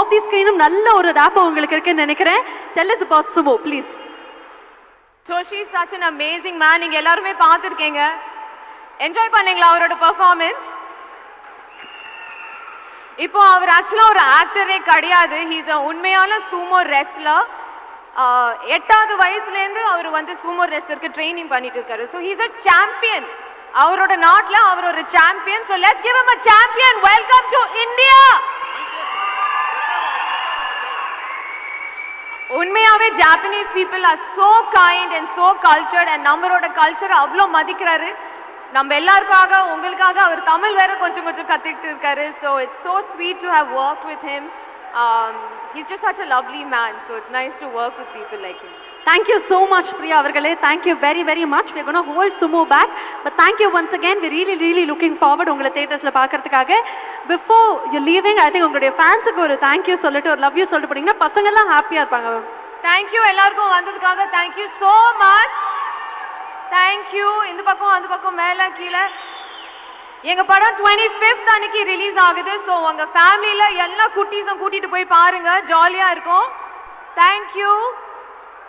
Of the ஸ்க்ரீனும் நல்ல ஒரு rape உங்களுக்கு இருக்குன்னு நினைக்கிறேன். Tell us about Sumo please Toshi such an amazing man நீங்க எல்லாருமே பார்த்துருக்கீங்க. என்ஜாய் பண்ணீங்களா அவரோட பர்ஃபார்மன்ஸ் இப்போ அவர் ஆக்சுவலா ஒரு ஆக்டரே கிடையாது. ஹீஸ் அ உண்மையான சூமோ ரெஸ்லர் எட்டாவது வயசுலேருந்து அவர் வந்து சூமோ ரெஸ்லருக்கு ட்ரைனிங் பண்ணிட்டு இருக்காரு ஸோ ஹீஸ் அ சாம்பியன் அவரோட நாட்டில் அவர் ஒரு champion so let's give him a champion welcome to India உண்மையாவே Japanese people are so kind and so cultured and நம்மளோட கல்ச்சரை அவ்வளோ மதிக்கிறாரு. நம்ம எல்லாருக்காக உங்களுக்காக அவர் தமிழ் வேற கொஞ்சம் கொஞ்சம் கற்றுக்கிட்டு இருக்காரு. So it's so sweet to have work with him he's just such a lovely man so it's nice to work with people like him thank you so much Priya அவர்களே. Thank you very very much we gonna whole Sumo back but thank you once again we really really looking forward உங்களை தேட்டர்ஸில் பார்க்கறதுக்காக. Before you leaving I think உங்களுடைய ஃபேன்ஸுக்கு ஒரு thank you சொல்லிட்டு ஒரு love you சொல்லிட்டு போனீங்கன்னா பசங்கள்லாம் ஹாப்பியாக இருப்பாங்க. மேம் தேங்க்யூ எல்லாருக்கும் வந்ததுக்காக. Thank you so much thank you இந்த பக்கம் அந்த பக்கம் மேலே கீழே. எங்கள் படம் டுவெண்ட்டி ஃபிஃப்த் அன்னைக்கு ரிலீஸ் ஆகுது. ஸோ உங்கள் ஃபேமிலியில் எல்லா குட்டீஸும் கூட்டிகிட்டு போய் பாருங்கள் ஜாலியாக இருக்கும். தேங்க்யூ